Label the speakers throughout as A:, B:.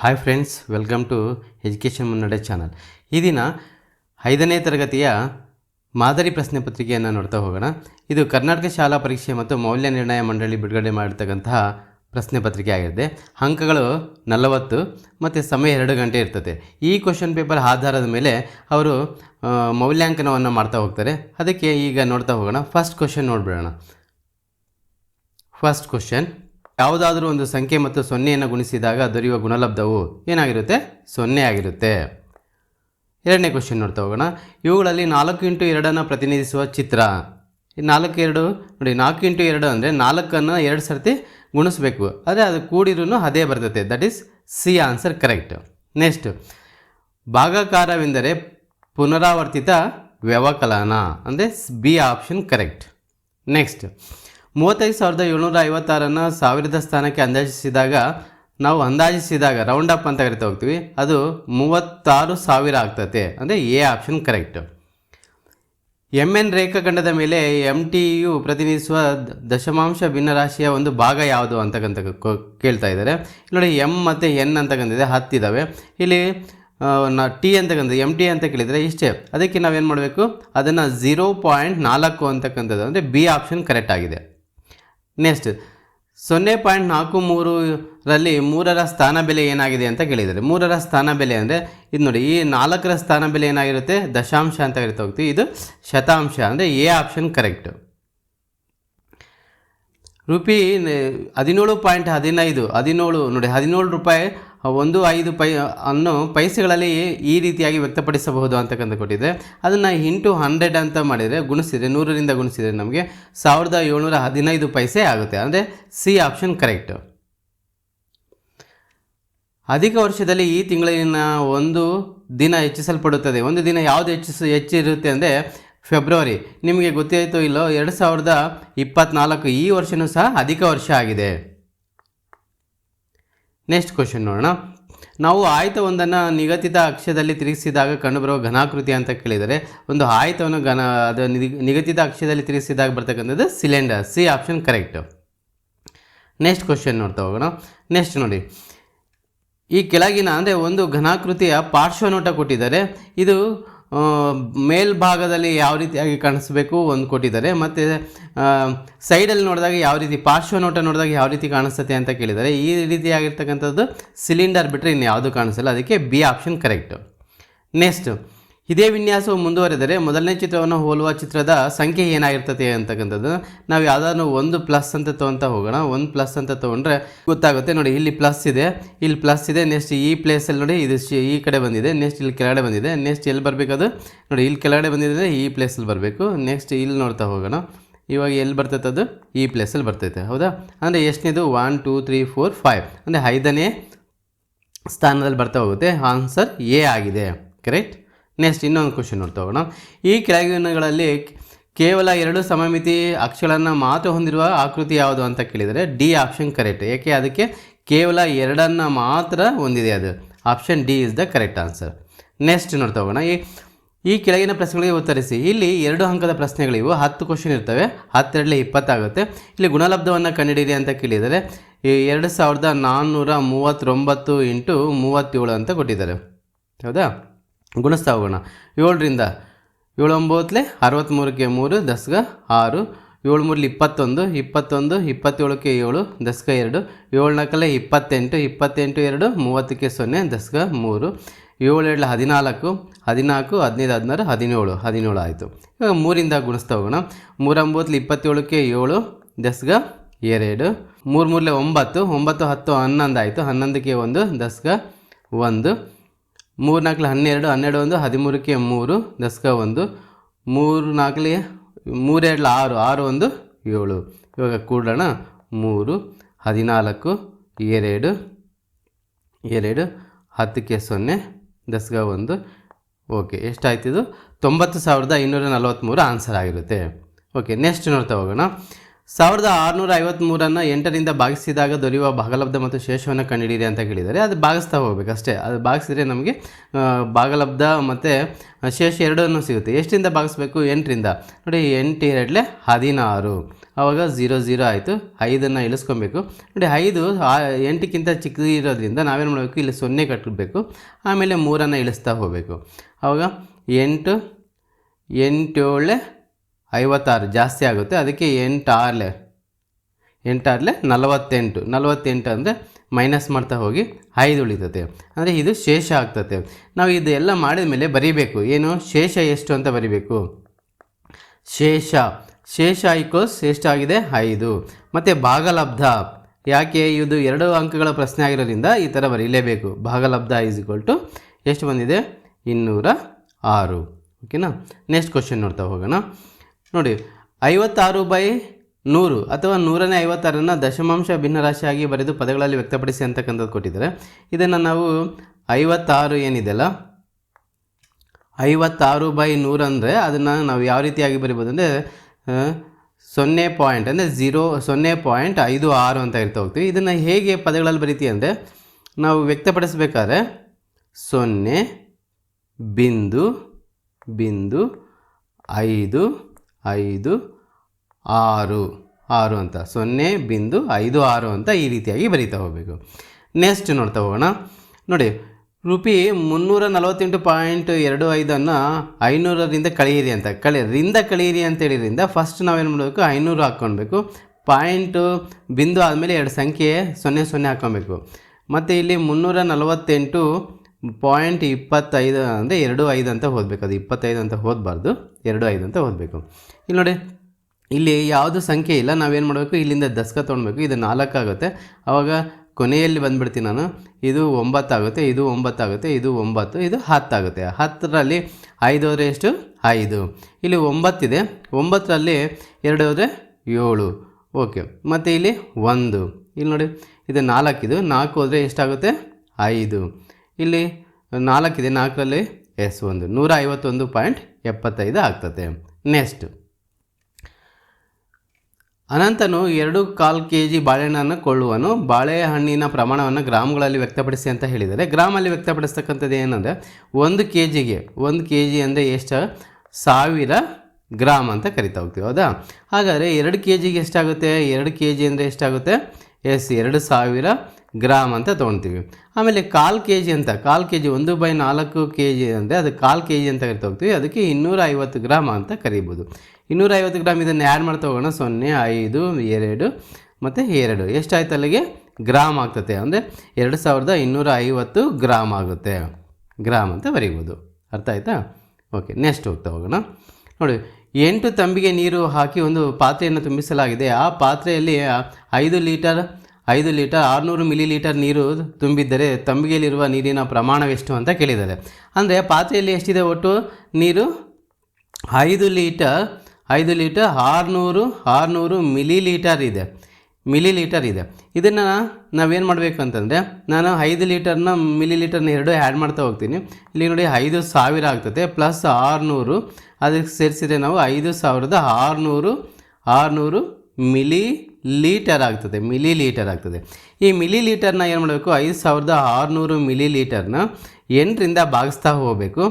A: Hi friends welcome to education Munnade channel ಈ ದಿನ ಐದನೇ ತರಗತಿಯ ಮಾದರಿ ಪ್ರಶ್ನೆ ಪತ್ರಿಕೆಯನ್ನು ನೋಡ್ತಾ ಹೋಗೋಣ. ಇದು ಕರ್ನಾಟಕ ಶಾಲಾ ಪರೀಕ್ಷೆ ಮತ್ತು ಮೌಲ್ಯ ನಿರ್ಣಯ ಮಂಡಳಿ ಬಿಡುಗಡೆ ಮಾಡಿರ್ತಕ್ಕಂತಹ ಪ್ರಶ್ನೆ ಪತ್ರಿಕೆ ಆಗಿದೆ. ಅಂಕಗಳು ನಲವತ್ತು ಮತ್ತು ಸಮಯ ಎರಡು ಗಂಟೆ ಇರ್ತದೆ. ಈ ಕ್ವಶನ್ ಪೇಪರ್ ಆಧಾರದ ಮೇಲೆ ಅವರು ಮೌಲ್ಯಾಂಕನವನ್ನು ಮಾಡ್ತಾ ಹೋಗ್ತಾರೆ. ಅದಕ್ಕೆ ಈಗ ನೋಡ್ತಾ ಹೋಗೋಣ. ಫಸ್ಟ್ ಕ್ವಶನ್ ನೋಡಿಬಿಡೋಣ. ಫಸ್ಟ್ ಕ್ವಶನ್ ಯಾವುದಾದರೂ ಒಂದು ಸಂಖ್ಯೆ ಮತ್ತು ಸೊನ್ನೆಯನ್ನು ಗುಣಿಸಿದಾಗ ದೊರೆಯುವ ಗುಣಲಬ್ಧವು ಏನಾಗಿರುತ್ತೆ? ಸೊನ್ನೆ ಆಗಿರುತ್ತೆ. ಎರಡನೇ ಕ್ವಶನ್ ನೋಡ್ತಾ ಹೋಗೋಣ. ಇವುಗಳಲ್ಲಿ ನಾಲ್ಕು ಇಂಟು ಎರಡನ್ನು ಪ್ರತಿನಿಧಿಸುವ ಚಿತ್ರ. ನಾಲ್ಕು ಎರಡು, ನೋಡಿ, ನಾಲ್ಕು ಇಂಟು ಎರಡು ಅಂದರೆ ನಾಲ್ಕನ್ನು ಎರಡು ಸರ್ತಿ ಗುಣಿಸ್ಬೇಕು. ಆದರೆ ಅದು ಕೂಡಿರೂ ಅದೇ ಬರ್ತೈತೆ that is C answer correct next ಭಾಗಾಕಾರವೆಂದರೆ ಪುನರಾವರ್ತಿತ ವ್ಯವಕಲನ. ಅಂದರೆ ಬಿ ಆಪ್ಷನ್ ಕರೆಕ್ಟ್ ನೆಕ್ಸ್ಟ್ ಮೂವತ್ತೈದು ಸಾವಿರದ ಏಳ್ನೂರ ಐವತ್ತಾರನ್ನು ಸಾವಿರದ ಸ್ಥಾನಕ್ಕೆ ಅಂದಾಜಿಸಿದಾಗ, ನಾವು ಅಂದಾಜಿಸಿದಾಗ ರೌಂಡ್ ಅಪ್ ಅಂತ ಕರಿತಾ ಹೋಗ್ತೀವಿ. ಅದು ಮೂವತ್ತಾರು ಸಾವಿರ ಆಗ್ತತೆ. ಅಂದರೆ A option correct M N ರೇಖಾಖಂಡದ ಮೇಲೆ ಎಂ ಟಿ ಯು ಪ್ರತಿನಿಧಿಸುವ ದಶಮಾಂಶ ಭಿನ್ನರಾಶಿಯ ಒಂದು ಭಾಗ ಯಾವುದು ಅಂತಕ್ಕಂಥ ಕೇಳ್ತಾ ಇದ್ದಾರೆ. ನೋಡಿ ಎಂ ಮತ್ತು ಎನ್ ಅಂತಕ್ಕಂಥದ್ದು ಹತ್ತಿದ್ದಾವೆ ಇಲ್ಲಿ ನಾ ಟಿ ಅಂತಕ್ಕಂಥದ್ದು ಎಂ ಟಿ ಅಂತ ಕೇಳಿದರೆ ಇಷ್ಟೇ. ಅದಕ್ಕೆ ನಾವೇನು ಮಾಡಬೇಕು? ಅದನ್ನು ಝೀರೋ ಪಾಯಿಂಟ್ ನಾಲ್ಕು ಅಂತಕ್ಕಂಥದ್ದು ಅಂದರೆ ಬಿ ಆಪ್ಷನ್ ಕರೆಕ್ಟ್ ಆಗಿದೆ. ನೆಕ್ಸ್ಟ್ ಸೊನ್ನೆ ಪಾಯಿಂಟ್ ನಾಲ್ಕು ಮೂರರಲ್ಲಿ ಮೂರರ ಸ್ಥಾನ ಬೆಲೆ ಏನಾಗಿದೆ ಅಂತ ಕೇಳಿದ್ದಾರೆ. ಮೂರರ ಸ್ಥಾನ ಬೆಲೆ ಅಂದರೆ, ಇದು ನೋಡಿ, ಈ ನಾಲ್ಕರ ಸ್ಥಾನ ಬೆಲೆ ಏನಾಗಿರುತ್ತೆ? ದಶಾಂಶ ಅಂತ ಇರುತ್ತೆ ಹೋಗ್ತೀವಿ. ಇದು ಶತಾಂಶ ಅಂದರೆ ಎ ಆಪ್ಷನ್ ಕರೆಕ್ಟು. ರುಪಿ, ಹದಿನೇಳು ಪಾಯಿಂಟ್ ಹದಿನೈದು, ಹದಿನೇಳು, ನೋಡಿ, ಹದಿನೇಳು ರೂಪಾಯಿ ಒಂದು ಐದು ಪೈ ಅನ್ನು ಪೈಸೆಗಳಲ್ಲಿ ಈ ರೀತಿಯಾಗಿ ವ್ಯಕ್ತಪಡಿಸಬಹುದು ಅಂತಕ್ಕಂಥ ಕೊಟ್ಟಿದೆ ಅದನ್ನು ಇಂಟು ಹಂಡ್ರೆಡ್ ಅಂತ ಮಾಡಿದರೆ ಗುಣಿಸಿದರೆ, ನೂರರಿಂದ ಗುಣಿಸಿದರೆ ನಮಗೆ ಸಾವಿರದ ಏಳ್ನೂರ ಹದಿನೈದು ಪೈಸೆ ಆಗುತ್ತೆ. ಅಂದರೆ ಸಿ ಆಪ್ಷನ್ ಕರೆಕ್ಟ್. ಅಧಿಕ ವರ್ಷದಲ್ಲಿ ಈ ತಿಂಗಳಿನ ಒಂದು ದಿನ ಹೆಚ್ಚಿಸಲ್ಪಡುತ್ತದೆ. ಒಂದು ದಿನ ಯಾವುದು ಹೆಚ್ಚಿಸ, ಹೆಚ್ಚಿರುತ್ತೆ ಅಂದರೆ ಫೆಬ್ರವರಿ. ನಿಮಗೆ ಗೊತ್ತಾಯಿತೋ ಇಲ್ಲೋ, ಎರಡು ಸಾವಿರದ ಇಪ್ಪತ್ತ್ನಾಲ್ಕು ಈ ವರ್ಷವೂ ಸಹ ಅಧಿಕ ವರ್ಷ ಆಗಿದೆ. ನೆಕ್ಸ್ಟ್ ಕ್ವಶನ್ ನೋಡೋಣ. ನಾವು ಆಯತವೊಂದನ್ನು ನಿಗದಿತ ಅಕ್ಷದಲ್ಲಿ ತಿರುಗಿಸಿದಾಗ ಕಂಡುಬರುವ ಘನಾಕೃತಿ ಅಂತ ಕೇಳಿದರೆ, ಒಂದು ಆಯತವನ್ನು ಘನ ಅದು ನಿಗ- ನಿಗದಿತ ಅಕ್ಷದಲ್ಲಿ ತಿರುಗಿಸಿದಾಗ ಬರ್ತಕ್ಕಂಥದ್ದು cylinder C option correct next question ನೋಡ್ತಾ ಹೋಗೋಣ. ನೆಕ್ಸ್ಟ್ ನೋಡಿ. ಈ ಕೆಳಗಿನ, ಅಂದರೆ ಒಂದು ಘನಾಕೃತಿಯ ಪಾರ್ಶ್ವನೋಟ ಕೊಟ್ಟಿದ್ದಾರೆ. ಇದು ಮೇಲ್ಭಾಗದಲ್ಲಿ ಯಾವ ರೀತಿಯಾಗಿ ಕಾಣಿಸ್ಬೇಕು ಒಂದು ಕೊಟ್ಟಿದ್ದಾರೆ. ಮತ್ತು ಸೈಡಲ್ಲಿ ನೋಡಿದಾಗ ಯಾವ ರೀತಿ ಪಾರ್ಶ್ವ ನೋಟ ನೋಡಿದಾಗ ಯಾವ ರೀತಿ ಕಾಣಿಸುತ್ತೆ ಅಂತ ಕೇಳಿದ್ದಾರೆ. ಈ ರೀತಿಯಾಗಿರ್ತಕ್ಕಂಥದ್ದು ಸಿಲಿಂಡರ್ ಬಿಟ್ಟರೆ ಇನ್ನು ಯಾವುದು ಕಾಣಿಸಲ್ಲ. ಅದಕ್ಕೆ ಬಿ ಆಪ್ಷನ್ ಕರೆಕ್ಟು. ನೆಕ್ಸ್ಟ್ ಇದೇ ವಿನ್ಯಾಸವು ಮುಂದುವರೆದರೆ ಮೊದಲನೇ ಚಿತ್ರವನ್ನು ಹೋಲುವ ಚಿತ್ರದ ಸಂಖ್ಯೆ ಏನಾಗಿರ್ತದೆ ಅಂತಕ್ಕಂಥದ್ದು. ನಾವು ಯಾವುದಾದ್ರು ಒಂದು ಪ್ಲಸ್ ಅಂತ ತೊಗೊತಾ ಹೋಗೋಣ. ಒಂದು ಪ್ಲಸ್ ಅಂತ ತೊಗೊಂಡ್ರೆ ಗೊತ್ತಾಗುತ್ತೆ. ನೋಡಿ, ಇಲ್ಲಿ ಪ್ಲಸ್ ಇದೆ. ಇಲ್ಲಿ ಪ್ಲಸ್ ಇದೆ. ನೆಕ್ಸ್ಟ್ ಈ ಪ್ಲೇಸಲ್ಲಿ ನೋಡಿ, ಇದು ಈ ಕಡೆ ಬಂದಿದೆ. ನೆಕ್ಸ್ಟ್ ಇಲ್ಲಿ ಕೆಳಗಡೆ ಬಂದಿದೆ. ನೆಕ್ಸ್ಟ್ ಎಲ್ಲಿ ಬರಬೇಕದು? ನೋಡಿ, ಇಲ್ಲಿ ಕೆಳಗಡೆ ಬಂದಿದೆ ಈ ಪ್ಲೇಸಲ್ಲಿ ಬರಬೇಕು. ನೆಕ್ಸ್ಟ್ ಇಲ್ಲಿ ನೋಡ್ತಾ ಹೋಗೋಣ. ಇವಾಗ ಎಲ್ಲಿ ಬರ್ತೈತೆ ಅದು? ಈ ಪ್ಲೇಸಲ್ಲಿ ಬರ್ತೈತೆ. ಹೌದಾ? ಅಂದರೆ ಎಷ್ಟನೇದು? One two three four five ಅಂದರೆ ಐದನೇ ಸ್ಥಾನದಲ್ಲಿ ಬರ್ತಾ ಹೋಗುತ್ತೆ. ಆನ್ಸರ್ ಎ ಆಗಿದೆ. ಕರೆಕ್ಟ್ ನೆಕ್ಸ್ಟ್ ಇನ್ನೊಂದು ಕ್ವಶನ್ ನೋಡ್ತಾ ಈ ಕೆಳಗಿನಗಳಲ್ಲಿ ಕೇವಲ ಎರಡು ಸಮಮಿತಿ ಅಕ್ಷಗಳನ್ನು ಮಾತ್ರ ಹೊಂದಿರುವ ಆಕೃತಿ ಯಾವುದು ಅಂತ ಕೇಳಿದರೆ ಡಿ ಆಪ್ಷನ್ ಕರೆಕ್ಟ್ ಏಕೆ? ಅದಕ್ಕೆ ಕೇವಲ ಎರಡನ್ನು ಮಾತ್ರ ಹೊಂದಿದೆ ಅದು. Option D is the correct answer next ನೋಡ್ತಾ ಹೋಗೋಣ. ಈ ಈ ಕೆಳಗಿನ ಪ್ರಶ್ನೆಗಳಿಗೆ ಉತ್ತರಿಸಿ. ಇಲ್ಲಿ ಎರಡು ಅಂಕದ ಪ್ರಶ್ನೆಗಳಿವು. ಹತ್ತು ಕ್ವಶನ್ ಇರ್ತವೆ. ಹತ್ತೆರಡಲೆ ಇಪ್ಪತ್ತಾಗುತ್ತೆ. ಇಲ್ಲಿ ಗುಣಲಬ್ಧವನ್ನು ಕಂಡುಹಿಡಿಯಿರಿ ಅಂತ ಕೇಳಿದರೆ ಎರಡು ಸಾವಿರದ ನಾನ್ನೂರ ಮೂವತ್ತೊಂಬತ್ತು ಇಂಟು ಮೂವತ್ತೇಳು ಅಂತ ಕೊಟ್ಟಿದ್ದಾರೆ. ಹೌದಾ? ಗುಣಿಸ್ತಾ ಹೋಗೋಣ. ಏಳರಿಂದ ಏಳೊಂಬತ್ತಲೆ ಅರವತ್ತ್ಮೂರಕ್ಕೆ ಮೂರು, ದಸ್ಗ ಆರು ಏಳು ಮೂರಲ್ಲಿ ಇಪ್ಪತ್ತೊಂದು ಇಪ್ಪತ್ತೊಂದು, ಇಪ್ಪತ್ತೇಳಕ್ಕೆ ಏಳು, ದಸ್ಗ ಎರಡು ಏಳು ನಾಲ್ಕಲೆ ಇಪ್ಪತ್ತೆಂಟು ಇಪ್ಪತ್ತೆಂಟು ಎರಡು, ಮೂವತ್ತಕ್ಕೆ ಸೊನ್ನೆ, ದಸ್ಗ ಮೂರು ಏಳು ಏಳು ಹದಿನಾಲ್ಕು ಹದಿನಾಲ್ಕು, ಹದಿನೈದು, ಹದಿನಾರು, ಹದಿನೇಳು ಹದಿನೇಳು ಆಯಿತು. ಇವಾಗ ಮೂರಿಂದ ಗುಣಿಸ್ತಾ ಹೋಗೋಣ. ಮೂರಂಬತ್ತಲೆ ಇಪ್ಪತ್ತೇಳಕ್ಕೆ ಏಳು, ದಸ್ಗ ಎರಡು ಮೂರು ಮೂರಲೆ ಒಂಬತ್ತು ಒಂಬತ್ತು, ಹತ್ತು, ಹನ್ನೊಂದು ಆಯಿತು. ಹನ್ನೊಂದಕ್ಕೆ ಒಂದು, ದಸ್ಗ ಒಂದು. ಮೂರು ನಾಲ್ಕು ಹನ್ನೆರಡು ಹನ್ನೆರಡು ಒಂದು, ಹದಿಮೂರಕ್ಕೆ ಮೂರು ದಸ್ಕ ಒಂದು ಮೂರು ನಾಲ್ಕಲಿ ಮೂರೆರಡು ಆರು ಆರು ಒಂದು, ಏಳು. ಇವಾಗ ಕೂಡೋಣ ಮೂರು, ಹದಿನಾಲ್ಕು ಎರಡು ಎರಡು ಹತ್ತಕ್ಕೆ ಸೊನ್ನೆ ದಸ್ಗ ಒಂದು. ಓಕೆ ಎಷ್ಟಾಯ್ತಿದು ತೊಂಬತ್ತು ಸಾವಿರದ ಇನ್ನೂರ ನಲವತ್ತ್ಮೂರು ಆನ್ಸರ್ ಆಗಿರುತ್ತೆ. ಓಕೆ, ನೆಕ್ಸ್ಟ್ ನೋಡ್ತಾ ಹೋಗೋಣ. ಸಾವಿರದ ಆರುನೂರ ಐವತ್ತ್ಮೂರನ್ನು ಎಂಟರಿಂದ ಭಾಗಿಸಿದಾಗ ದೊರೆಯುವ ಭಾಗಲಬ್ಧ ಮತ್ತು ಶೇಷವನ್ನು ಕಂಡುಹಿಡಿಯಿರಿ ಅಂತ ಕೇಳಿದ್ದಾರೆ ಅದು ಭಾಗಿಸ್ತಾ ಹೋಗ್ಬೇಕು ಅಷ್ಟೇ ಅದು ಭಾಗಿಸಿದ್ರೆ ನಮಗೆ ಭಾಗಲಬ್ಧ ಮತ್ತು ಶೇಷ ಎರಡನ್ನು ಸಿಗುತ್ತೆ. ಎಷ್ಟರಿಂದ ಭಾಗಿಸ್ಬೇಕು? ಎಂಟರಿಂದ. ನೋಡಿ, ಎಂಟು ಎರಡಲೆ ಹದಿನಾರು. ಆವಾಗ ಝೀರೋ ಝೀರೋ ಆಯಿತು. ಐದನ್ನು ಇಳಿಸ್ಕೊಬೇಕು. ನೋಡಿ, ಐದು ಎಂಟಕ್ಕಿಂತ ಚಿಕ್ಕದು ಇರೋದ್ರಿಂದ ನಾವೇನು ಮಾಡಬೇಕು? ಇಲ್ಲಿ ಸೊನ್ನೆ ಕಟ್ಟಬೇಕು ಆಮೇಲೆ ಮೂರನ್ನು ಇಳಿಸ್ತಾ ಹೋಗಬೇಕು. ಆವಾಗ ಎಂಟು ಎಂಟೇಳೆ ಐವತ್ತಾರು ಜಾಸ್ತಿ ಆಗುತ್ತೆ. ಅದಕ್ಕೆ ಎಂಟಾರ್ಲೆ ಎಂಟಾರ್ಲೆ ನಲವತ್ತೆಂಟು. ನಲವತ್ತೆಂಟು ಅಂದರೆ ಮೈನಸ್ ಮಾಡ್ತಾ ಹೋಗಿ ಐದು ಉಳಿತದೆ ಅಂದರೆ ಇದು ಶೇಷ ಆಗ್ತದೆ ನಾವು ಇದೆಲ್ಲ ಮಾಡಿದ ಮೇಲೆ ಬರೀಬೇಕು. ಏನು? ಶೇಷ ಎಷ್ಟು ಅಂತ ಬರೀಬೇಕು. ಶೇಷ. ಶೇಷ ಈಕ್ವಲ್ಸ್ ಎಷ್ಟಾಗಿದೆ ಐದು. ಮತ್ತು ಭಾಗಲಬ್ಧ. ಯಾಕೆ? ಇದು ಎರಡು ಅಂಕಗಳ ಪ್ರಶ್ನೆ ಆಗಿರೋದ್ರಿಂದ ಈ ಥರ ಬರೀಲೇಬೇಕು. ಭಾಗಲಬ್ಧ ಈಸ್ ಈಕ್ವಲ್ ಟು ಎಷ್ಟು ಬಂದಿದೆ? ಇನ್ನೂರ ಆರು. ಓಕೆನಾ ನೆಕ್ಸ್ಟ್ ಕ್ವಶನ್ ನೋಡ್ತಾ ಹೋಗೋಣ. ನೋಡಿ, ಐವತ್ತಾರು ಬೈ ನೂರು ಅಥವಾ ನೂರನೇ ಐವತ್ತಾರನ್ನು ದಶಮಾಂಶ ಭಿನ್ನರಾಶಿಯಾಗಿ ಬರೆದು ಪದಗಳಲ್ಲಿ ವ್ಯಕ್ತಪಡಿಸಿ ಅಂತಕ್ಕಂಥದ್ದು ಕೊಟ್ಟಿದ್ದಾರೆ. ಇದನ್ನು ನಾವು ಐವತ್ತಾರು ಏನಿದೆಯಲ್ಲ ಐವತ್ತಾರು ಬೈ ನೂರು ಅಂದರೆ ಅದನ್ನು ನಾವು ಯಾವ ರೀತಿಯಾಗಿ ಬರಿಬೋದು ಅಂದರೆ ಸೊನ್ನೆ ಪಾಯಿಂಟ್ ಅಂದರೆ ಝೀರೋ ಸೊನ್ನೆ ಪಾಯಿಂಟ್ ಐದು ಆರು ಅಂತ ಇರ್ತಾ ಹೋಗ್ತೀವಿ. ಇದನ್ನು ಹೇಗೆ ಪದಗಳಲ್ಲಿ ಬರಿತೀವಿ ಅಂದರೆ, ನಾವು ವ್ಯಕ್ತಪಡಿಸ್ಬೇಕಾದ್ರೆ, ಸೊನ್ನೆ, ಬಿಂದು ಬಿಂದು, ಐದು ಐದು, ಆರು. ಆರು ಅಂತ. ಸೊನ್ನೆ ಬಿಂದು ಐದು, ಆರು ಅಂತ ಈ ರೀತಿಯಾಗಿ ಬರೀತಾ ಹೋಗಬೇಕು. ನೆಕ್ಸ್ಟ್ ನೋಡ್ತಾ ಹೋಗೋಣ. ನೋಡಿ, ರುಪಿ ಮುನ್ನೂರ ನಲವತ್ತೆಂಟು ಪಾಯಿಂಟ್ ಎರಡು ಐದನ್ನು ಐನೂರರಿಂದ ಕಳೆಯಿರಿ ಅಂತ. ಕಳೆ ರಿಂದ ಕಳೆಯಿರಿ ಅಂತ ಹೇಳಿದ್ರಿಂದ ಫಸ್ಟ್ ನಾವೇನು ಮಾಡಬೇಕು? ಐನೂರು ಹಾಕ್ಕೊಳ್ಬೇಕು. ಪಾಯಿಂಟು ಬಿಂದು ಆದಮೇಲೆ ಎರಡು ಸಂಖ್ಯೆ ಸೊನ್ನೆ ಸೊನ್ನೆ ಹಾಕ್ಕೊಬೇಕು ಮತ್ತು ಇಲ್ಲಿ ಮುನ್ನೂರ ನಲವತ್ತೆಂಟು ಪಾಯಿಂಟ್ ಇಪ್ಪತ್ತೈದು ಅಂದರೆ ಎರಡು ಐದು ಅಂತ ಓದಬೇಕು. ಅದು ಇಪ್ಪತ್ತೈದು ಅಂತ ಓದಬಾರ್ದು. ಎರಡು ಐದು ಅಂತ ಓದಬೇಕು. ಇಲ್ಲಿ ನೋಡಿ, ಇಲ್ಲಿ ಯಾವುದು ಸಂಖ್ಯೆ ಇಲ್ಲ, ನಾವೇನು ಮಾಡಬೇಕು? ಇಲ್ಲಿಂದ ದಸ್ಕ ತೊಗೊಳ್ಬೇಕು ಇದು ನಾಲ್ಕಾಗುತ್ತೆ. ಆವಾಗ ಕೊನೆಯಲ್ಲಿ ಬಂದುಬಿಡ್ತೀನಿ ನಾನು. ಇದು ಒಂಬತ್ತಾಗುತ್ತೆ ಇದು ಒಂಬತ್ತಾಗುತ್ತೆ, ಇದು ಒಂಬತ್ತು, ಇದು ಹತ್ತಾಗುತ್ತೆ. ಹತ್ತರಲ್ಲಿ ಐದು ಹೋದರೆ ಎಷ್ಟು? ಐದು. ಇಲ್ಲಿ ಒಂಬತ್ತಿದೆ. ಒಂಬತ್ತರಲ್ಲಿ ಎರಡು ಹೋದರೆ ಏಳು. ಓಕೆ. ಮತ್ತು ಇಲ್ಲಿ ಒಂದು. ಇಲ್ಲಿ ನೋಡಿ, ಇದು ನಾಲ್ಕಿದು. ನಾಲ್ಕು ಹೋದರೆ ಎಷ್ಟಾಗುತ್ತೆ? ಐದು. ಇಲ್ಲಿ ನಾಲ್ಕಿದೆ, ನಾಲ್ಕರಲ್ಲಿ ಎಸ್ ಒಂದು. ನೂರ ಐವತ್ತೊಂದು ಪಾಯಿಂಟ್ ಎಪ್ಪತ್ತೈದು ಆಗ್ತದೆ. ನೆಕ್ಸ್ಟ್ ಅನಂತನು ಎರಡು ಕಾಲು ಕೆ ಜಿ ಬಾಳೆಹಣ್ಣನ್ನು ಕೊಳ್ಳುವನು. ಬಾಳೆಹಣ್ಣಿನ ಪ್ರಮಾಣವನ್ನು ಗ್ರಾಮ್ಗಳಲ್ಲಿ ವ್ಯಕ್ತಪಡಿಸಿ ಅಂತ ಹೇಳಿದರೆ ಗ್ರಾಮಲ್ಲಿ ವ್ಯಕ್ತಪಡಿಸ್ತಕ್ಕಂಥದ್ದು ಏನಂದರೆ, ಒಂದು ಕೆ ಜಿಗೆ ಒಂದು ಕೆ ಜಿ ಅಂದರೆ ಎಷ್ಟು? ಸಾವಿರ ಗ್ರಾಮ್ ಅಂತ ಕರಿತಾ ಹೋಗ್ತೀವಿ, ಹೌದಾ? ಹಾಗಾದರೆ ಎರಡು ಕೆ ಜಿಗೆ ಎಷ್ಟಾಗುತ್ತೆ? ಎರಡು ಕೆ ಜಿ ಅಂದರೆ ಎಷ್ಟಾಗುತ್ತೆ? ಎಸ್, ಎರಡು ಸಾವಿರ ಗ್ರಾಮ್ ಅಂತ ತೊಗೊಳ್ತೀವಿ ಆಮೇಲೆ ಕಾಲು ಕೆ ಜಿ ಅಂತ, ಕಾಲು ಕೆ ಜಿ ಒಂದು ಬೈ ನಾಲ್ಕು ಕೆ ಜಿ ಅಂದರೆ ಅದು ಕಾಲು ಕೆ ಜಿ ಅಂತ ಹೋಗ್ತೀವಿ ಅದಕ್ಕೆ ಇನ್ನೂರ ಐವತ್ತು ಗ್ರಾಮ್ ಅಂತ ಕರಿಬೋದು. ಇನ್ನೂರ ಐವತ್ತು ಗ್ರಾಮ್ ಇದನ್ನು ಆ್ಯಡ್ ಮಾಡ್ತಾ ಹೋಗೋಣ ಸೊನ್ನೆ, ಐದು, ಎರಡು, ಮತ್ತು ಎರಡು. ಎಷ್ಟಾಯ್ತು ಅಲ್ಲಿಗೆ? ಗ್ರಾಮ್ ಆಗ್ತದೆ ಅಂದರೆ ಎರಡು ಸಾವಿರದ ಇನ್ನೂರ ಐವತ್ತು ಗ್ರಾಮ್ ಆಗುತ್ತೆ. ಗ್ರಾಮ್ ಅಂತ ಬರೀಬೋದು. ಅರ್ಥ ಆಯ್ತಾ? ಓಕೆ ನೆಕ್ಸ್ಟ್ ಹೋಗ್ತಾ ಹೋಗೋಣ. ನೋಡಿ ಎಂಟು ತಂಬಿಗೆ ನೀರು ಹಾಕಿ ಒಂದು ಪಾತ್ರೆಯನ್ನು ತುಂಬಿಸಲಾಗಿದೆ. ಆ ಪಾತ್ರೆಯಲ್ಲಿ ಐದು ಲೀಟರ್ ಐದು ಲೀಟರ್, ಆರುನೂರು ಮಿಲಿ ಲೀಟರ್ ನೀರು ತುಂಬಿದ್ದರೆ ತಂಬಿಗೆಯಲ್ಲಿರುವ ನೀರಿನ ಪ್ರಮಾಣವೆಷ್ಟು ಅಂತ ಕೇಳಿದ್ದಾರೆ. ಅಂದರೆ ಪಾತ್ರೆಯಲ್ಲಿ ಎಷ್ಟಿದೆ ಒಟ್ಟು ನೀರು? ಐದು ಲೀಟರ್ ಐದು ಲೀಟರ್, ಆರುನೂರು ಆರುನೂರು ಮಿಲಿ ಲೀಟರ್ ಇದೆ. ಮಿಲಿ ಲೀಟರ್ ಇದೆ. ಇದನ್ನು ನಾವೇನು ಮಾಡಬೇಕು ಅಂತಂದರೆ, ನಾನು ಐದು ಲೀಟರ್ನ ಮಿಲಿ ಲೀಟರ್ನ ಎರಡು ಆ್ಯಡ್ ಮಾಡ್ತಾ ಹೋಗ್ತೀನಿ. ಇಲ್ಲಿ ನೋಡಿ ಐದು ಸಾವಿರ ಆಗ್ತದೆ, ಪ್ಲಸ್ ಆರುನೂರು ಅದಕ್ಕೆ ಸೇರಿಸಿದ್ರೆ ನಾವು ಐದು ಸಾವಿರದ ಆರುನೂರು ಆರುನೂರು ಮಿಲಿ ಲೀಟರ್ ಆಗ್ತದೆ ಮಿಲಿ ಲೀಟರ್ ಆಗ್ತದೆ. ಈ ಮಿಲಿ ಲೀಟರ್ನ ಏನು ಮಾಡಬೇಕು? ಐದು ಸಾವಿರದ ಆರುನೂರು ಮಿಲಿ ಲೀಟರ್ನ ಎಂಟರಿಂದ ಭಾಗಿಸ್ತಾ ಹೋಗಬೇಕು.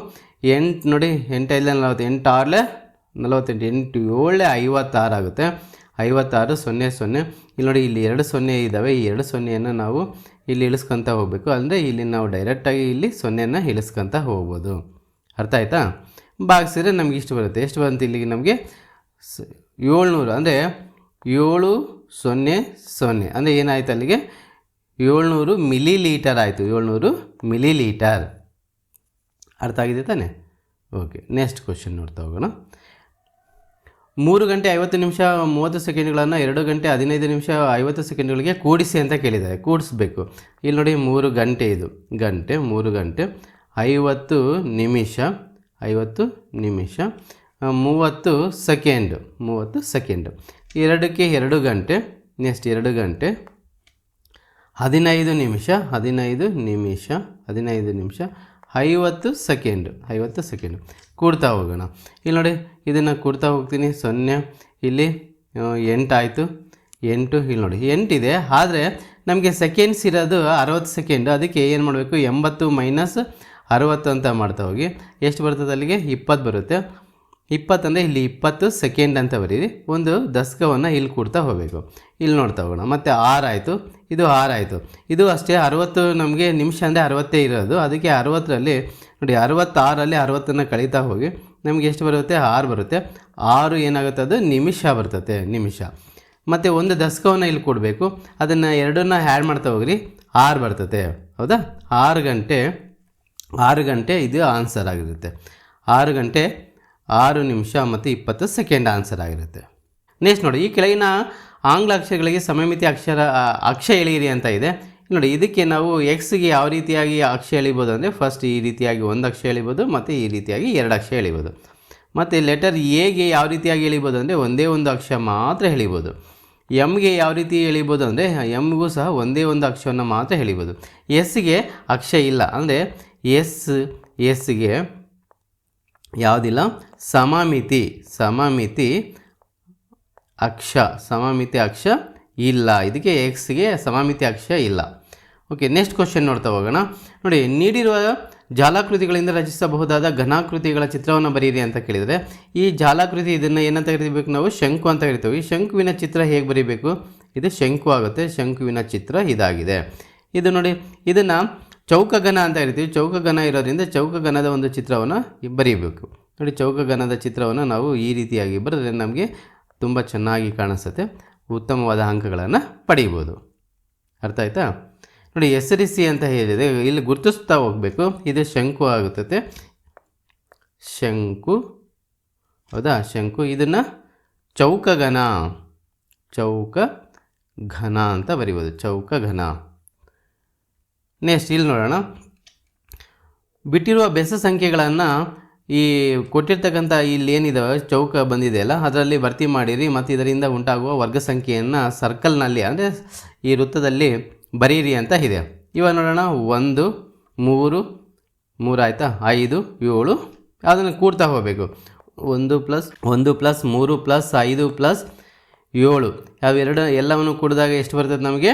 A: ಎಂಟು ನೋಡಿ ಎಂಟೈದ ನಲವತ್ತು, ಎಂಟು ಆರ್ಲೆ ನಲವತ್ತೆಂಟು, ಎಂಟು ಏಳೆ ಐವತ್ತಾರು ಆಗುತ್ತೆ. ಐವತ್ತಾರು, ಸೊನ್ನೆ ಸೊನ್ನೆ. ಇಲ್ಲಿ ನೋಡಿ, ಇಲ್ಲಿ ಎರಡು ಸೊನ್ನೆ ಇದ್ದಾವೆ. ಈ ಎರಡು ಸೊನ್ನೆಯನ್ನು ನಾವು ಇಲ್ಲಿ ಇಳಿಸ್ಕೊತ ಹೋಗಬೇಕು. ಅಂದರೆ ಇಲ್ಲಿ ನಾವು ಡೈರೆಕ್ಟಾಗಿ ಇಲ್ಲಿ ಸೊನ್ನೆಯನ್ನು ಇಳಿಸ್ಕೊತ ಹೋಗ್ಬೋದು. ಅರ್ಥ ಆಯ್ತಾ? ಭಾಗಿಸಿದ್ರೆ ನಮಗೆ ಇಷ್ಟು ಬರುತ್ತೆ. ಎಷ್ಟು ಬಂತು ಇಲ್ಲಿಗೆ ನಮಗೆ? ಸ, ಏಳ್ನೂರು. ಅಂದರೆ ಏಳು ಸೊನ್ನೆ ಸೊನ್ನೆ. ಅಂದರೆ ಏನಾಯಿತು ಅಲ್ಲಿಗೆ? ಏಳ್ನೂರು ಮಿಲಿ ಲೀಟರ್ ಆಯಿತು. ಏಳ್ನೂರು ಮಿಲಿ ಲೀಟರ್ ಅರ್ಥ ಆಗಿದೆ ತಾನೆ? ಓಕೆ ನೆಕ್ಸ್ಟ್ ಕ್ವಶನ್ ನೋಡ್ತಾ ಹೋಗೋಣ. ಮೂರು ಗಂಟೆ ಐವತ್ತು ನಿಮಿಷ ಮೂವತ್ತು ಸೆಕೆಂಡ್ಗಳನ್ನು ಎರಡು ಗಂಟೆ ಹದಿನೈದು ನಿಮಿಷ ಐವತ್ತು ಸೆಕೆಂಡ್ಗಳಿಗೆ ಕೂಡಿಸಿ ಅಂತ ಕೇಳಿದ್ದಾರೆ. ಕೂಡಿಸ್ಬೇಕು. ಇಲ್ಲಿ ನೋಡಿ ಮೂರು ಗಂಟೆ ಇದು. ಗಂಟೆ, ಮೂರು ಗಂಟೆ ಐವತ್ತು ನಿಮಿಷ ಐವತ್ತು ನಿಮಿಷ ಮೂವತ್ತು ಸೆಕೆಂಡು ಮೂವತ್ತು ಸೆಕೆಂಡು ಎರಡಕ್ಕೆ ಎರಡು ಗಂಟೆ ನೆಕ್ಸ್ಟ್ ಎರಡು ಗಂಟೆ, ಹದಿನೈದು ನಿಮಿಷ ಹದಿನೈದು ನಿಮಿಷ ಹದಿನೈದು ನಿಮಿಷ, ಐವತ್ತು ಸೆಕೆಂಡು ಐವತ್ತು ಸೆಕೆಂಡು ಕೂಡ್ತಾ ಹೋಗೋಣ. ಇಲ್ಲಿ ನೋಡಿ, ಇದನ್ನು ಕೂಡ್ತಾ ಹೋಗ್ತೀನಿ, ಸೊನ್ನೆ, ಇಲ್ಲಿ ಎಂಟಾಯಿತು, ಎಂಟು, ಇಲ್ಲಿ ನೋಡಿ, ಎಂಟಿದೆ, ಆದರೆ ನಮಗೆ ಸೆಕೆಂಡ್ಸ್ ಇರೋದು ಅರವತ್ತು ಸೆಕೆಂಡು ಅದಕ್ಕೆ ಏನು ಮಾಡಬೇಕು, ಎಂಬತ್ತು ಮೈನಸ್ ಅರವತ್ತು ಅಂತ ಮಾಡ್ತಾ ಹೋಗಿ. ಎಷ್ಟು ಬರ್ತದೆ ಅಲ್ಲಿಗೆ? ಇಪ್ಪತ್ತು ಬರುತ್ತೆ. ಇಪ್ಪತ್ತಂದರೆ ಇಲ್ಲಿ ಇಪ್ಪತ್ತು ಸೆಕೆಂಡ್ ಅಂತ ಬರೀರಿ. ಒಂದು ದಶಕವನ್ನು ಇಲ್ಲಿ ಕೊಡ್ತಾ ಹೋಗಬೇಕು. ಇಲ್ಲಿ ನೋಡ್ತಾ ಹೋಗೋಣ. ಮತ್ತು ಆರು ಆಯಿತು. ಇದು ಆರು ಆಯಿತು. ಇದು ಅಷ್ಟೇ ಅರವತ್ತು ನಮಗೆ ನಿಮಿಷ ಅಂದರೆ ಅರವತ್ತೇ ಇರೋದು. ಅದಕ್ಕೆ ಅರುವತ್ತರಲ್ಲಿ ನೋಡಿ ಅರವತ್ತಾರಲ್ಲಿ ಅರವತ್ತನ್ನು ಕಳೀತಾ ಹೋಗಿ. ನಮಗೆ ಎಷ್ಟು ಬರುತ್ತೆ? ಆರು ಬರುತ್ತೆ. ಆರು ಏನಾಗುತ್ತೆ? ಅದು ನಿಮಿಷ ಬರ್ತತೆ ನಿಮಿಷ. ಮತ್ತು ಒಂದು ದಶಕವನ್ನು ಇಲ್ಲಿ ಕೊಡಬೇಕು. ಅದನ್ನು ಎರಡನ್ನ ಆ್ಯಡ್ ಮಾಡ್ತಾ ಹೋಗ್ರಿ. ಆರು ಬರ್ತದೆ. ಹೌದಾ? ಆರು ಗಂಟೆ ಆರು ಗಂಟೆ ಇದು ಆನ್ಸರ್ ಆಗಿರುತ್ತೆ. ಆರು ಗಂಟೆ ಆರು ನಿಮಿಷ ಮತ್ತು ಇಪ್ಪತ್ತು ಸೆಕೆಂಡ್ ಆನ್ಸರ್ ಆಗಿರುತ್ತೆ. ನೆಕ್ಸ್ಟ್ ನೋಡಿ, ಈ ಕೆಳಗಿನ ಆಂಗ್ಲ ಅಕ್ಷರಗಳಿಗೆ ಸಮಮಿತಿ ಅಕ್ಷರ ಅಕ್ಷ ಎಳೆಯಿರಿ ಅಂತ ಇದೆ. ನೋಡಿ, ಇದಕ್ಕೆ ನಾವು ಎಕ್ಸ್ಗೆ ಯಾವ ರೀತಿಯಾಗಿ ಅಕ್ಷ ಎಳಿಬೋದು ಅಂದರೆ ಫಸ್ಟ್ ಈ ರೀತಿಯಾಗಿ ಒಂದು ಅಕ್ಷ ಎಳಿಬೋದು ಮತ್ತು ಈ ರೀತಿಯಾಗಿ ಎರಡು ಅಕ್ಷ ಎಳಿಬೋದು. ಮತ್ತು ಲೆಟರ್ ಎಗೆ ಯಾವ ರೀತಿಯಾಗಿ ಎಳಿಬೋದು ಅಂದರೆ ಒಂದೇ ಒಂದು ಅಕ್ಷ ಮಾತ್ರ ಎಳಿಬೋದು. ಎಮ್ಗೆ ಯಾವ ರೀತಿ ಎಳಿಬೋದು ಅಂದರೆ ಎಮ್ಗೂ ಸಹ ಒಂದೇ ಒಂದು ಅಕ್ಷವನ್ನು ಮಾತ್ರ ಎಳಿಬೋದು. ಎಸ್ಗೆ ಅಕ್ಷ ಇಲ್ಲ ಅಂದರೆ ಎಸ್ ಎಸ್ಗೆ ಯಾವುದಿಲ್ಲ? ಸಮಮಿತಿ ಸಮಮಿತಿ ಅಕ್ಷ ಸಮಮಿತಿ ಅಕ್ಷ ಇಲ್ಲ. ಇದಕ್ಕೆ ಎಕ್ಸ್ಗೆ ಸಮಮಿತಿ ಅಕ್ಷ ಇಲ್ಲ. ಓಕೆ ನೆಕ್ಸ್ಟ್ ಕ್ವಶನ್ ನೋಡ್ತಾ ಹೋಗೋಣ. ನೋಡಿ, ನೀಡಿರುವ ಜಾಲಾಕೃತಿಗಳಿಂದ ರಚಿಸಬಹುದಾದ ಘನಾಕೃತಿಗಳ ಚಿತ್ರವನ್ನು ಬರೀರಿ ಅಂತ ಕೇಳಿದರೆ, ಈ ಜಾಲಾಕೃತಿ ಇದನ್ನು ಏನಂತ ಕರಿಬೇಕು ನಾವು? ಶಂಕು ಅಂತ ಕರಿತೀವಿ. ಈ ಶಂಕುವಿನ ಚಿತ್ರ ಹೇಗೆ ಬರೀಬೇಕು? ಇದು ಶಂಕು ಆಗುತ್ತೆ. ಶಂಕುವಿನ ಚಿತ್ರ ಇದಾಗಿದೆ. ಇದು ನೋಡಿ, ಇದನ್ನು ಚೌಕಘನ ಅಂತ ಹೇಳ್ತೀವಿ. ಚೌಕಘನ ಇರೋದ್ರಿಂದ ಚೌಕಘನದ ಒಂದು ಚಿತ್ರವನ್ನು ಬರೀಬೇಕು ನೋಡಿ ಚೌಕಘನದ ಚಿತ್ರವನ್ನು ನಾವು ಈ ರೀತಿಯಾಗಿ ಬರೆದ್ರೆ ನಮಗೆ ತುಂಬ ಚೆನ್ನಾಗಿ ಕಾಣಿಸುತ್ತೆ. ಉತ್ತಮವಾದ ಅಂಕಗಳನ್ನು ಪಡೀಬೋದು ಅರ್ಥ ಆಯ್ತಾ? ನೋಡಿ, ಹೆಸರಿಸಿ ಅಂತ ಹೇಳಿದೆ. ಇಲ್ಲಿ ಗುರುತಿಸ್ತಾ ಹೋಗಬೇಕು. ಇದು ಶಂಕು ಆಗುತ್ತದೆ. ಶಂಕು. ಹೌದಾ? ಶಂಕು. ಇದನ್ನು ಚೌಕಘನ ಚೌಕ ಘನ ಅಂತ ಬರಿಬೋದು. ಚೌಕ ಘನ ನೆಕ್ಸ್ಟ್ ಇಲ್ಲಿ ನೋಡೋಣ. ಬಿಟ್ಟಿರುವ ಬೆಸ ಸಂಖ್ಯೆಗಳನ್ನು ಈ ಕೊಟ್ಟಿರ್ತಕ್ಕಂಥ ಇಲ್ಲಿ ಏನಿದಾವೆ? ಚೌಕ ಬಂದಿದೆಯಲ್ಲ ಅದರಲ್ಲಿ ಭರ್ತಿ ಮಾಡಿರಿ ಮತ್ತು ಇದರಿಂದ ಉಂಟಾಗುವ ವರ್ಗ ಸಂಖ್ಯೆಯನ್ನು ಸರ್ಕಲ್ನಲ್ಲಿ ಅಂದರೆ ಈ ವೃತ್ತದಲ್ಲಿ ಬರೀರಿ ಅಂತ ಇದೆ. ಇವಾಗ ನೋಡೋಣ. ಒಂದು, ಮೂರು ಮೂರಾಯ್ತಾ ಐದು, ಏಳು. ಅದನ್ನು ಕೂಡ್ತಾ ಹೋಗಬೇಕು. ಒಂದು ಪ್ಲಸ್ ಒಂದು ಪ್ಲಸ್ ಮೂರು ಪ್ಲಸ್ ಐದು ಪ್ಲಸ್ ಏಳು. ಅವೆರಡು ಎಲ್ಲವನ್ನು ಕೂಡಿದಾಗ ಎಷ್ಟು ಬರ್ತದೆ ನಮಗೆ?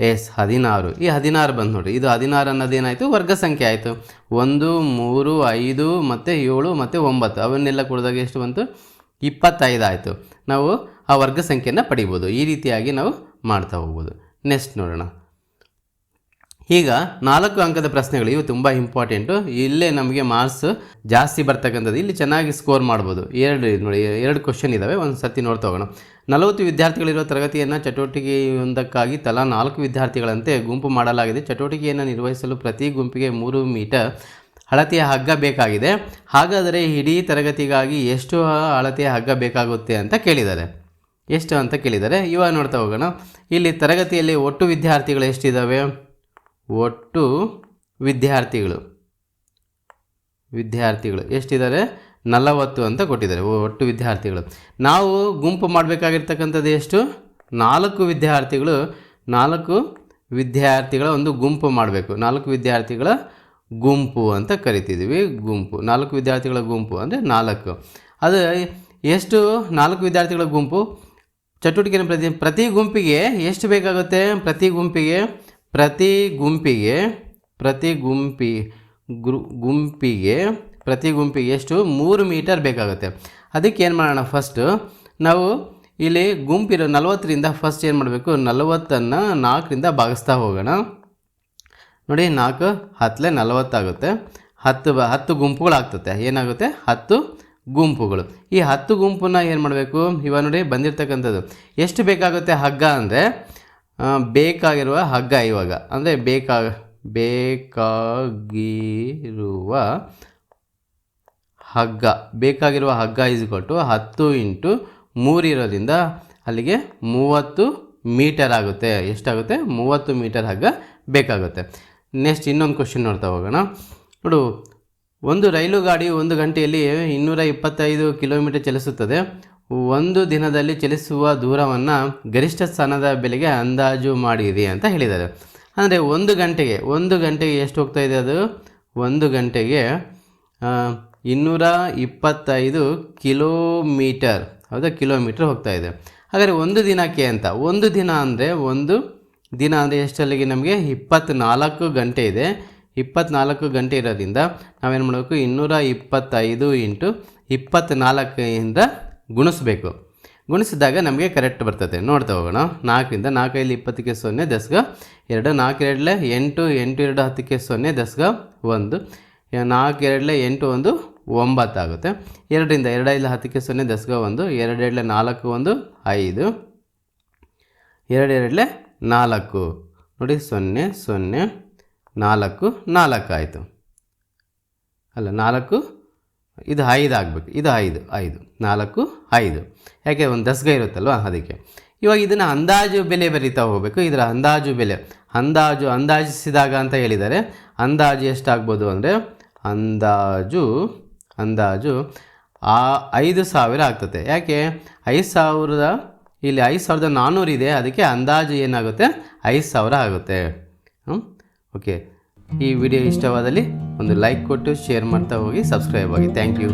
A: ಎಸ್, ಹದಿನಾರು. ಈ ಹದಿನಾರು ಬಂದು ನೋಡಿರಿ. ಇದು ಹದಿನಾರು ಅನ್ನೋದೇನಾಯಿತು ವರ್ಗ ಸಂಖ್ಯೆ ಆಯಿತು. ಒಂದು, ಮೂರು, ಐದು, ಮತ್ತು ಏಳು, ಮತ್ತು ಒಂಬತ್ತು. ಅವನ್ನೆಲ್ಲ ಕೂಡಿದಾಗ ಎಷ್ಟು ಬಂತು? ಇಪ್ಪತ್ತೈದು ಆಯಿತು. ನಾವು ಆ ವರ್ಗ ಸಂಖ್ಯೆಯನ್ನು ಪಡಿಬೋದು. ಈ ರೀತಿಯಾಗಿ ನಾವು ಮಾಡ್ತಾ ಹೋಗ್ಬೋದು. ನೆಕ್ಸ್ಟ್ ನೋಡೋಣ. ಈಗ ನಾಲ್ಕು ಅಂಕದ ಪ್ರಶ್ನೆಗಳು ಇವು ತುಂಬ ಇಂಪಾರ್ಟೆಂಟು ಇಲ್ಲೇ ನಮಗೆ ಮಾರ್ಕ್ಸ್ ಜಾಸ್ತಿ ಬರ್ತಕ್ಕಂಥದ್ದು. ಇಲ್ಲಿ ಚೆನ್ನಾಗಿ ಸ್ಕೋರ್ ಮಾಡ್ಬೋದು. ಎರಡು ನೋಡಿ, ಎರಡು ಕ್ವಶನ್ ಇದ್ದಾವೆ ಒಂದು ಸರ್ತಿ ನೋಡ್ತಾ ಹೋಗೋಣ ನಲವತ್ತು ವಿದ್ಯಾರ್ಥಿಗಳಿರುವ ತರಗತಿಯನ್ನು ಚಟುವಟಿಕೆಯೊಂದಕ್ಕಾಗಿ ತಲಾ ನಾಲ್ಕು ವಿದ್ಯಾರ್ಥಿಗಳಂತೆ ಗುಂಪು ಮಾಡಲಾಗಿದೆ. ಚಟುವಟಿಕೆಯನ್ನು ನಿರ್ವಹಿಸಲು ಪ್ರತಿ ಗುಂಪಿಗೆ ಮೂರು ಮೀಟರ್ ಅಳತೆಯ ಹಗ್ಗ ಬೇಕಾಗಿದೆ. ಹಾಗಾದರೆ ಇಡೀ ತರಗತಿಗಾಗಿ ಎಷ್ಟು ಅಳತೆಯ ಹಗ್ಗ ಬೇಕಾಗುತ್ತೆ ಅಂತ ಕೇಳಿದ್ದಾರೆ. ಎಷ್ಟು ಅಂತ ಕೇಳಿದ್ದಾರೆ. ಇವಾಗ ನೋಡ್ತಾ ಹೋಗೋಣ. ಇಲ್ಲಿ ತರಗತಿಯಲ್ಲಿ ಒಟ್ಟು ವಿದ್ಯಾರ್ಥಿಗಳು ಎಷ್ಟಿದ್ದಾವೆ ಒಟ್ಟು ವಿದ್ಯಾರ್ಥಿಗಳು. ವಿದ್ಯಾರ್ಥಿಗಳು. ಎಷ್ಟಿದ್ದಾರೆ? ನಲವತ್ತು ಅಂತ ಕೊಟ್ಟಿದ್ದಾರೆ. ಒಟ್ಟು ವಿದ್ಯಾರ್ಥಿಗಳು. ನಾವು ಗುಂಪು ಮಾಡಬೇಕಾಗಿರ್ತಕ್ಕಂಥದ್ದು ಎಷ್ಟು? ನಾಲ್ಕು ವಿದ್ಯಾರ್ಥಿಗಳು. ನಾಲ್ಕು ವಿದ್ಯಾರ್ಥಿಗಳ ಒಂದು ಗುಂಪು ಮಾಡಬೇಕು. ನಾಲ್ಕು ವಿದ್ಯಾರ್ಥಿಗಳ ಗುಂಪು ಅಂತ ಕರಿತಿದ್ದೀವಿ. ಗುಂಪು. ನಾಲ್ಕು ವಿದ್ಯಾರ್ಥಿಗಳ ಗುಂಪು ಅಂದರೆ ನಾಲ್ಕು. ಅದು ಎಷ್ಟು? ನಾಲ್ಕು ವಿದ್ಯಾರ್ಥಿಗಳ ಗುಂಪು. ಚಟುವಟಿಕೆನ ಪ್ರತಿ ಪ್ರತಿ ಗುಂಪಿಗೆ ಎಷ್ಟು ಬೇಕಾಗುತ್ತೆ? ಪ್ರತಿ ಗುಂಪಿಗೆ ಪ್ರತಿ ಗುಂಪಿಗೆ, ಪ್ರತಿ ಗುಂಪಿ ಗುಂಪಿಗೆ, ಪ್ರತಿ ಗುಂಪಿಗೆ ಎಷ್ಟು? ಮೂರು ಮೀಟರ್ ಬೇಕಾಗುತ್ತೆ. ಅದಕ್ಕೆ ಏನು ಮಾಡೋಣ ಫಸ್ಟು ನಾವು ಇಲ್ಲಿ ಗುಂಪಿರೋ ನಲವತ್ತರಿಂದ ಫಸ್ಟ್ ಏನು ಮಾಡಬೇಕು? ನಲವತ್ತನ್ನು ನಾಲ್ಕರಿಂದ ಭಾಗಿಸ್ತಾ ಹೋಗೋಣ. ನೋಡಿ, ನಾಲ್ಕು, ಹತ್ತಲೆ ನಲವತ್ತಾಗುತ್ತೆ ಹತ್ತು ಬ, ಹತ್ತು ಗುಂಪುಗಳಾಗ್ತದೆ ಏನಾಗುತ್ತೆ? ಹತ್ತು ಗುಂಪುಗಳು. ಈ ಹತ್ತು ಗುಂಪನ್ನ ಏನು ಮಾಡಬೇಕು? ಇವಾಗ ನೋಡಿ ಬಂದಿರತಕ್ಕಂಥದ್ದು. ಎಷ್ಟು ಬೇಕಾಗುತ್ತೆ ಹಗ್ಗ ಅಂದರೆ ಬೇಕಾಗಿರುವ ಹಗ್ಗ ಇವಾಗ. ಅಂದರೆ ಬೇಕಾ, ಬೇಕಾಗಿರುವ ಹಗ್ಗ. ಬೇಕಾಗಿರುವ ಹಗ್ಗ ಈಸ್ ಕೊಟ್ಟು ಹತ್ತು ಇಂಟು ಮೂರಿರೋದ್ರಿಂದ ಅಲ್ಲಿಗೆ ಮೂವತ್ತು ಮೀಟರ್ ಆಗುತ್ತೆ. ಎಷ್ಟಾಗುತ್ತೆ? ಮೂವತ್ತು ಮೀಟರ್ ಹಗ್ಗ ಬೇಕಾಗುತ್ತೆ. ನೆಕ್ಸ್ಟ್ ಇನ್ನೊಂದು ಕ್ವಶನ್ ನೋಡ್ತಾ ಹೋಗೋಣ. ನೋಡು, ಒಂದು ರೈಲು ಗಾಡಿ ಒಂದು ಗಂಟೆಯಲ್ಲಿ ಇನ್ನೂರ ಇಪ್ಪತ್ತೈದು ಕಿಲೋಮೀಟರ್ ಚಲಿಸುತ್ತದೆ. ಒಂದು ದಿನದಲ್ಲಿ ಚಲಿಸುವ ದೂರವನ್ನು ಗರಿಷ್ಠ ಸ್ಥಾನದ ಬೆಲೆಗೆ ಅಂದಾಜು ಮಾಡಿರಿ ಅಂತ ಹೇಳಿದ್ದಾರೆ ಅಂದರೆ ಒಂದು ಗಂಟೆಗೆ ಒಂದು ಗಂಟೆಗೆ ಎಷ್ಟು ಹೋಗ್ತಾ ಇದೆ ಅದು? ಒಂದು ಗಂಟೆಗೆ ಇನ್ನೂರ ಇಪ್ಪತ್ತೈದು ಕಿಲೋಮೀಟರ್, ಹೌದಾ? ಕಿಲೋಮೀಟರ್ ಹೋಗ್ತಾ ಇದೆ. ಹಾಗಾದರೆ ಒಂದು ದಿನಕ್ಕೆ ಅಂತ, ಒಂದು ದಿನ ಅಂದರೆ ಒಂದು ದಿನ ಅಂದರೆ ಎಷ್ಟಲ್ಲಿಗೆ ನಮಗೆ? ಇಪ್ಪತ್ತ್ನಾಲ್ಕು ಗಂಟೆ ಇದೆ. ಇಪ್ಪತ್ತ್ನಾಲ್ಕು ಗಂಟೆ ಇರೋದ್ರಿಂದ ನಾವೇನು ಮಾಡಬೇಕು? ಇನ್ನೂರ ಇಪ್ಪತ್ತೈದು ಇಂಟು ಇಪ್ಪತ್ತ್ನಾಲ್ಕಿಂದ ಗುಣಿಸ್ಬೇಕು. ಗುಣಿಸಿದಾಗ ನಮಗೆ ಕರೆಕ್ಟ್ ಬರ್ತದೆ. ನೋಡ್ತಾ ಹೋಗೋಣ. ನಾಲ್ಕರಿಂದ ನಾಲ್ಕೈದು ಇಪ್ಪತ್ತಕ್ಕೆ ಸೊನ್ನೆ ದಸ್ಗ ಎರಡು ನಾಲ್ಕು ಎರಡಲೆ ಎಂಟು ಎಂಟು ಎರಡು ಹತ್ತಕ್ಕೆ ಸೊನ್ನೆ ದಸ್ಗ ಒಂದು ನಾಲ್ಕು ಎರಡಲೆ ಎಂಟು ಒಂದು ಒಂಬತ್ತಾಗುತ್ತೆ ಎರಡರಿಂದ ಎರಡೈದು ಹತ್ತಕ್ಕೆ ಸೊನ್ನೆ ದಸ್ಗ ಒಂದು ಎರಡು ಎರಡಲೆ ನಾಲ್ಕು ಒಂದು ಐದು ಎರಡು ಎರಡಲೆ ನಾಲ್ಕು. ನೋಡಿ, ಸೊನ್ನೆ ಸೊನ್ನೆ, ನಾಲ್ಕು ನಾಲ್ಕು ಆಯಿತು. ಅಲ್ಲ, ನಾಲ್ಕು ಇದು ಐದು ಆಗಬೇಕು. ಇದು ಐದು ಐದು. ನಾಲ್ಕು, ಐದು. ಯಾಕೆ? ಒಂದು ದಸ್ಗ ಇರುತ್ತಲ್ವ? ಅದಕ್ಕೆ. ಇವಾಗ ಇದನ್ನು ಅಂದಾಜು ಬೆಲೆ ಬರೀತಾ ಹೋಗಬೇಕು. ಇದರ ಅಂದಾಜು ಬೆಲೆ. ಅಂದಾಜು ಅಂದಾಜಿಸಿದಾಗ ಅಂತ ಹೇಳಿದ್ದಾರೆ ಅಂದಾಜು ಎಷ್ಟಾಗ್ಬೋದು ಅಂದರೆ, ಅಂದಾಜು ಅಂದಾಜು ಆ ಐದು ಸಾವಿರ ಆಗ್ತದೆ. ಯಾಕೆ? ಐದು ಸಾವಿರದ, ಇಲ್ಲಿ ಐದು ಸಾವಿರದ ನಾನ್ನೂರು ಇದೆ. ಅದಕ್ಕೆ ಅಂದಾಜು ಏನಾಗುತ್ತೆ? ಐದು ಸಾವಿರ ಆಗುತ್ತೆ. ಓಕೆ. ಈ ವಿಡಿಯೋ ಇಷ್ಟವಾದಲ್ಲಿ ಒಂದು ಲೈಕ್ ಕೊಟ್ಟು ಶೇರ್ ಮಾಡ್ತಾ ಹೋಗಿ ಸಬ್ಸ್ಕ್ರೈಬ್ ಆಗಿ. Thank you.